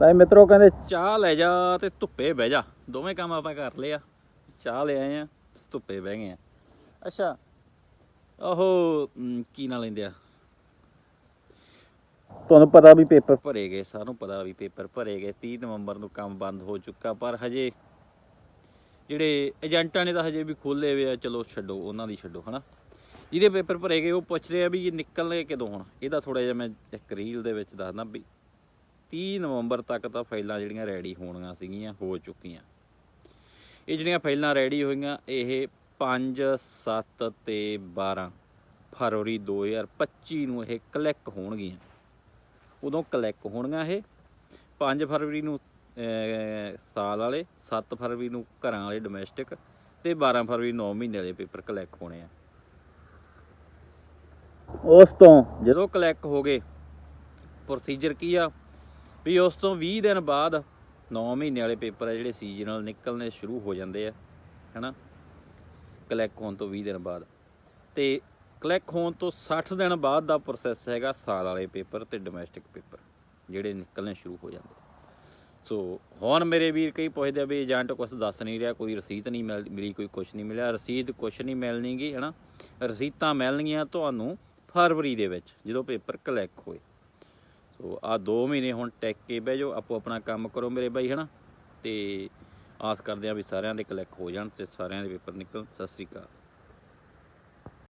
ਤਾਂ ਇਹ ਮਿੱਤਰੋ ਕਹਿੰਦੇ ਚਾਹ ਲੈ ਜਾ ਤੇ ਧੁੱਪੇ ਬਹਿ ਜਾ। ਦੋਵੇਂ ਕੰਮ ਆਪਾਂ ਕਰ ਲਿਆ ਚਾਹ ਲੈ ਆਏ ਆ ਧੁੱਪੇ ਬਹਿ ਗਏ ਆ। ਅੱਛਾ ਉਹ ਕੀ ਨਾਂ ਲੈਂਦੇ ਆ? ਤੁਹਾਨੂੰ ਪਤਾ ਵੀ ਪੇਪਰ ਭਰੇ ਗਏ ਸਾਨੂੰ ਪਤਾ ਵੀ ਪੇਪਰ ਭਰੇ ਗਏ। 30 ਨਵੰਬਰ ਨੂੰ ਕੰਮ ਬੰਦ ਹੋ ਚੁੱਕਾ ਪਰ ਹਜੇ ਜਿਹੜੇ ਏਜੰਟਾਂ ਨੇ ਤਾਂ ਹਜੇ ਵੀ ਖੋਲੇ ਹੋਏ ਆ। ਚਲੋ ਛੱਡੋ ਉਹਨਾਂ ਦੀ ਛੱਡੋ ਹਨਾ? ਜਿਹਦੇ ਪੇਪਰ ਭਰੇ ਗਏ ਉਹ ਪੁੱਛ ਰਹੇ ਆ ਵੀ ਇਹ ਨਿਕਲਣਗੇ ਕਦੋਂ ਹੁਣ? ਇਹਦਾ ਥੋੜਾ ਜਿਹਾ ਮੈਂ ਇੱਕ ਰੀਲ ਦੇ ਵਿੱਚ ਦੱਸਦਾ ਵੀ 30 ਨਵੰਬਰ ਤੱਕ ਤਾਂ ਫਾਈਲਾਂ ਜਿਹੜੀਆਂ ਰੈਡੀ ਹੋਣੀਆਂ ਸੀਗੀਆਂ, ਹੋ ਚੁੱਕੀਆਂ। ਇਹ ਜਿਹੜੀਆਂ ਫਾਈਲਾਂ ਰੈਡੀ ਹੋਈਆਂ, ਇਹ 5 7 ਤੇ 12 ਫਰਵਰੀ 2025 ਨੂੰ ਇਹ ਕਲੈਕ ਹੋਣਗੀਆਂ। ਉਦੋਂ ਕਲੈਕ ਹੋਣਗੀਆਂ ਇਹ। 5 ਫਰਵਰੀ ਨੂੰ ਸਾਲ ਵਾਲੇ 7 ਫਰਵਰੀ ਨੂੰ ਘਰਾਂ ਵਾਲੇ ਡੋਮੈਸਟਿਕ ਤੇ 12 ਫਰਵਰੀ 9 ਮਹੀਨੇ ਵਾਲੇ ਪੇਪਰ ਕਲੈਕ ਹੋਣੇ ਆ। ਉਸ ਤੋਂ ਜਦੋਂ ਕਲੈਕ ਹੋ ਗਏ ਪ੍ਰੋਸੀਜਰ ਕੀ ਆ? ਵੀ ਉਸ ਤੋਂ 20 ਦਿਨ ਬਾਅਦ 9 ਮਹੀਨੇ ਵਾਲੇ ਪੇਪਰ ਆ ਜਿਹੜੇ ਸੀਜ਼ਨਲ ਨਿਕਲਣੇ ਸ਼ੁਰੂ ਹੋ ਜਾਂਦੇ ਆ, ਹੈਨਾ? ਕਲੈਕ ਹੋਣ ਤੋਂ 20 ਦਿਨ ਬਾਅਦ। ਤੇ ਕਲੈਕ ਹੋਣ ਤੋਂ 60 ਦਿਨ ਬਾਅਦ ਦਾ ਪ੍ਰੋਸੈਸ ਹੈਗਾ ਸਾਲ ਵਾਲੇ ਪੇਪਰ ਤੇ ਡੋਮੈਸਟਿਕ ਪੇਪਰ, ਜਿਹੜੇ ਨਿਕਲਣੇ ਸ਼ੁਰੂ ਹੋ ਜਾਂਦੇ ਸੋ ਹੁਣ ਮੇਰੇ ਵੀਰ ਕਈ ਪੁੱਛਦੇ ਆ ਵੀ ਏਜੰਟ ਕੁਝ ਦੱਸ ਨਹੀਂ ਰਿਹਾ, ਕੋਈ ਰਸੀਦ ਨਹੀਂ ਮਿਲ, ਮਿਲੀ, ਕੋਈ ਕੁਝ ਨਹੀਂ ਮਿਲਿਆ। ਰਸੀਦ ਕੁਝ ਨਹੀਂ ਮਿਲਣੀਗੀ, ਹਨਾ? ਰਸੀਦਾਂ ਮਿਲਣਗੀਆਂ ਤੁਹਾਨੂੰ ਫਰਵਰੀ ਦੇ ਵਿੱਚ, ਜਦੋਂ ਪੇਪਰ ਕਲੈਕ ਹੋਏ। ਸੋ ਆ 2 ਮਹੀਨੇ ਹੁਣ ਟੈਕ ਕੇ ਬਹਿ ਜਾਓ, ਆਪੋ ਆਪਣਾ ਕੰਮ ਕਰੋ ਮੇਰੇ ਬਾਈ, ਹਨਾ? ਤੇ ਆਸ ਕਰਦੇ ਆ ਵੀ ਸਾਰਿਆਂ ਦੇ ਕਲੈਕ ਹੋ ਜਾਣ ਤੇ ਸਾਰਿਆਂ ਦੇ ਪੇਪਰ ਨਿਕਲਣ। ਸਤਿ ਸ੍ਰੀ ਅਕਾਲ।